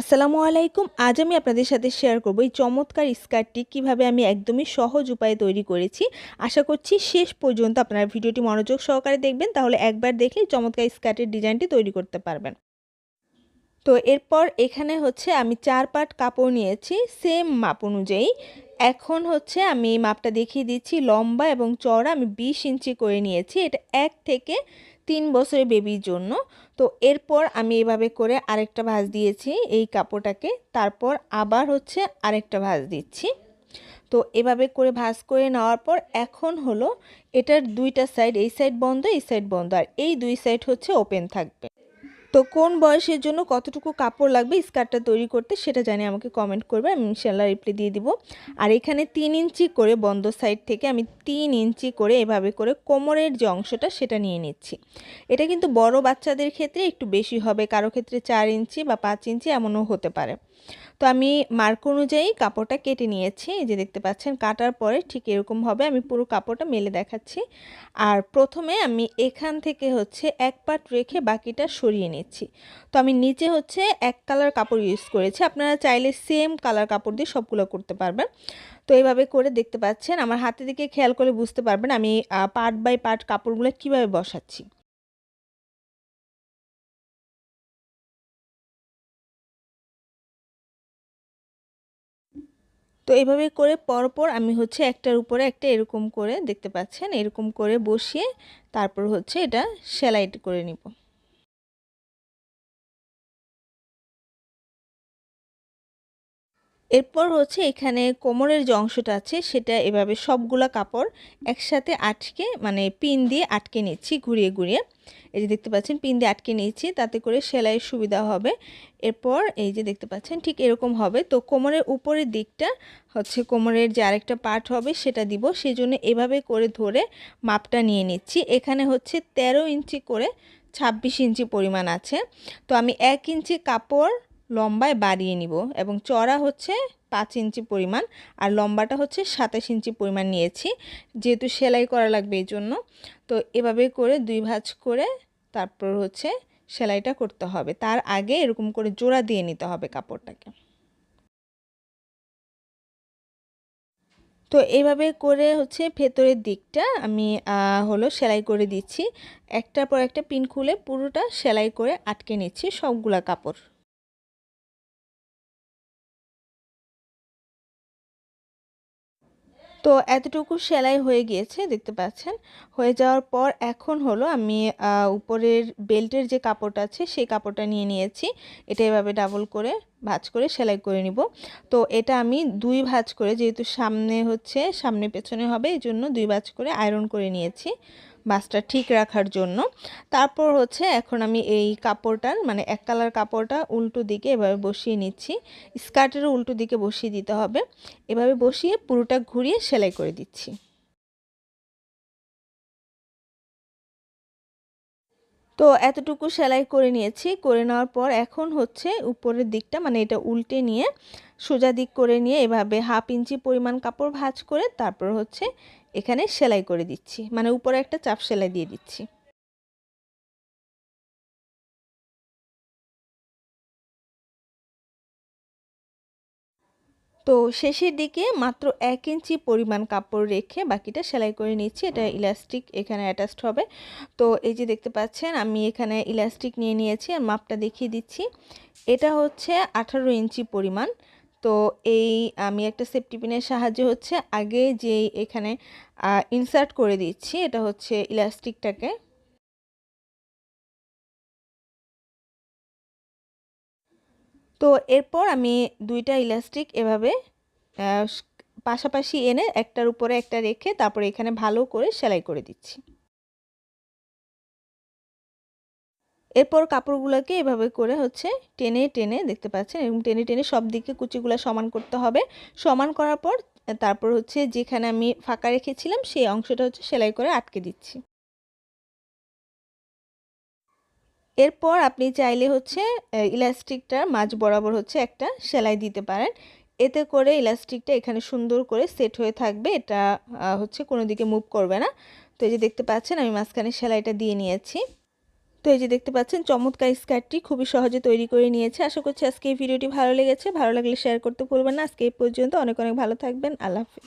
আসসালামু আলাইকুম। আজ আমি আপনাদের সাথে শেয়ার করব এই চমৎকার স্কার্টটি কীভাবে আমি একদমই সহজ উপায়ে তৈরি করেছি। আশা করছি শেষ পর্যন্ত আপনারা ভিডিওটি মনোযোগ সহকারে দেখবেন, তাহলে একবার দেখলেই চমৎকার স্কার্টের ডিজাইনটি তৈরি করতে পারবেন। তো এরপর এখানে হচ্ছে আমি চার পাট কাপড় নিয়েছি সেম মাপ অনুযায়ী। এখন হচ্ছে আমি মাপটা দেখিয়ে দিচ্ছি, লম্বা এবং চওড়া আমি বিশ ইঞ্চি করে নিয়েছি। এটা এক থেকে তিন বছরের বেবির জন্য। তো এরপর আমি এভাবে করে আরেকটা ভাঁজ দিয়েছি এই কাপড়টাকে। তারপর আবার হচ্ছে আরেকটা ভাঁজ দিচ্ছি। তো এভাবে করে ভাঁজ করে নেওয়ার পর এখন হলো এটার দুইটা সাইড এই সাইড বন্ধ, এই সাইড বন্ধ। আর এই দুই সাইড হচ্ছে ওপেন থাকবে। তো কোন বয়সের জন্য কতটুকু কাপড় লাগবে স্কার্টটা তৈরি করতে সেটা জানি আমাকে কমেন্ট করবে, আমি ইনশাল্লাহ রিপ্লাই দিয়ে দিব। আর এখানে তিন ইঞ্চি করে বন্ধ সাইড থেকে আমি তিন ইঞ্চি করে এভাবে করে কোমরের যে অংশটা সেটা নিয়ে নিচ্ছি। এটা কিন্তু বড় বাচ্চাদের ক্ষেত্রে একটু বেশি হবে, কারও ক্ষেত্রে চার ইঞ্চি বা পাঁচ ইঞ্চি এমনও হতে পারে। তো আমি মার্ক অনুযায়ী কাপড়টা কেটে নিয়েছি। এই যে দেখতে পাচ্ছেন, কাটার পরে ঠিক এরকম হবে। আমি পুরো কাপড়টা মেলে দেখাচ্ছি। আর প্রথমে আমি এখান থেকে হচ্ছে এক পাট রেখে বাকিটা সরিয়ে নিচ্ছি। তো আমি নিচে হচ্ছে এক কালার কাপড় ইউজ করেছি। আপনারা চাইলে সেম কালার কাপড় দিয়ে সবগুলো করতে পারবেন। তো এইভাবে করে দেখতে পাচ্ছেন, আমার হাতে দিকে খেয়াল করে বুঝতে পারবেন আমি পার্ট বাই পার্ট কাপড়গুলো কীভাবে বসাচ্ছি। তো এভাবে করে পরপর আমি হচ্ছে একটার উপরে একটা এরকম করে, দেখতে পাচ্ছেন? এরকম করে বসিয়ে তারপর হচ্ছে এটা সেলাই করে নিব। এরপর হচ্ছে এখানে কোমরের যে অংশটা আছে, সেটা এভাবে সবগুলা কাপড় একসাথে আটকে মানে পিন দিয়ে আটকে নিচ্ছি ঘুরিয়ে ঘুরিয়ে। এই যে দেখতে পাচ্ছেন, পিন দিয়ে আটকে নিয়েছি, তাতে করে সেলাইয়ের সুবিধা হবে। এরপর এই যে দেখতে পাচ্ছেন, ঠিক এরকম হবে। তো কোমরের উপরের দিকটা হচ্ছে কোমরের যে আরেকটা পার্ট হবে, সেটা দিব। সেই জন্য এভাবে করে ধরে মাপটা নিয়ে নিচ্ছি। এখানে হচ্ছে ১৩ ইঞ্চি করে ২৬ ইঞ্চি পরিমাণ আছে। তো আমি এক ইঞ্চি কাপড় লম্বায় বাড়িয়ে নিব এবং চড়া হচ্ছে পাঁচ ইঞ্চি পরিমাণ আর লম্বাটা হচ্ছে সাতাশ ইঞ্চি পরিমাণ নিয়েছি, যেহেতু সেলাই করা লাগবে এই জন্য। তো এভাবে করে দুই ভাঁজ করে তারপর হচ্ছে সেলাইটা করতে হবে। তার আগে এরকম করে জোড়া দিয়ে নিতে হবে কাপড়টাকে। তো এইভাবে করে হচ্ছে ভেতরের দিকটা আমি হলো সেলাই করে দিচ্ছি। একটার পর একটা পিন খুলে পুরোটা সেলাই করে আটকে নিচ্ছি সবগুলা কাপড়। তো এতটুকু সেলাই হয়ে গিয়েছে, দেখতে পাচ্ছেন। হয়ে যাওয়ার পর এখন হলো আমি উপরের বেল্টের যে কাপড়টা আছে, সেই কাপড়টা নিয়ে নিয়েছি। এটা এভাবে ডাবল করে ভাজ করে সেলাই করে নিব। তো এটা আমি দুই ভাজ করে যেহেতু সামনে হচ্ছে, সামনে পেছনে হবে, এই জন্য দুই ভাজ করে আয়রন করে নিয়েছি বাসটা ঠিক রাখার জন্য। তারপর হচ্ছে এখন আমি এই কাপড়টার মানে এক কালার কাপড়টা উল্টো দিকে এভাবে বসিয়ে নিচ্ছি। স্কার্টেরও উল্টো দিকে বসিয়ে দিতে হবে। এভাবে বসিয়ে পুরোটা ঘুরিয়ে সেলাই করে দিচ্ছি। তো এতটুকু সেলাই করে নিয়েছি। করে নেওয়ার পর এখন হচ্ছে উপরের দিকটা মানে এটা উল্টে নিয়ে সোজা দিক করে নিয়ে এভাবে হাফ ইঞ্চি পরিমাণ কাপড় ভাঁজ করে তারপর হচ্ছে এখানে সেলাই করে দিচ্ছি। মানে উপরে একটা চাপ সেলাই দিয়ে দিচ্ছি। তো শেষের দিকে মাত্র এক ইঞ্চি পরিমাণ কাপড় রেখে বাকিটা সেলাই করে নিচ্ছি। এটা ইলাস্টিক, এখানে অ্যাটাচড হবে। তো এই যে দেখতে পাচ্ছেন, আমি এখানে ইলাস্টিক নিয়ে নিয়েছি আর মাপটা দেখিয়ে দিচ্ছি। এটা হচ্ছে আঠারো ইঞ্চি পরিমাণ। তো এই আমি একটা সেফটি পিনের সাহায্যে হচ্ছে আগে যে এখানে ইনসার্ট করে দিচ্ছি, এটা হচ্ছে ইলাস্টিকটাকে। তো এরপর আমি দুইটা ইলাস্টিক এভাবে পাশাপাশি এনে একটার উপরে একটা রেখে তারপরে এখানে ভালো করে সেলাই করে দিচ্ছি। এরপর কাপড়গুলোকে এভাবে করে হচ্ছে টেনে টেনে দেখতে পাচ্ছেন? এবং টেনে টেনে সব দিকে কুচিগুলো সমান করতে হবে। সমান করার পর তারপর হচ্ছে যেখানে আমি ফাঁকা রেখেছিলাম সেই অংশটা হচ্ছে সেলাই করে আটকে দিচ্ছি। এরপর আপনি চাইলে হচ্ছে ইলাস্টিকটার মাঝ বরাবর হচ্ছে একটা সেলাই দিতে পারেন। এতে করে ইলাস্টিকটা এখানে সুন্দর করে সেট হয়ে থাকবে। এটা হচ্ছে কোনো দিকে মুভ করবে না। তো এই যে দেখতে পাচ্ছেন, আমি মাঝখানে সেলাইটা দিয়ে নিয়েছি। তো এই যে দেখতে পাচ্ছেন, চমৎকার স্কার্টটি খুবই সহজে তৈরি করে নিয়েছে। আশা করছি আজকে এই ভিডিওটি ভালো লেগেছে। ভালো লাগলে শেয়ার করতে ভুলবেন না। আজকে এই পর্যন্ত। অনেক অনেক ভালো থাকবেন। আল্লাহ হাফিজ।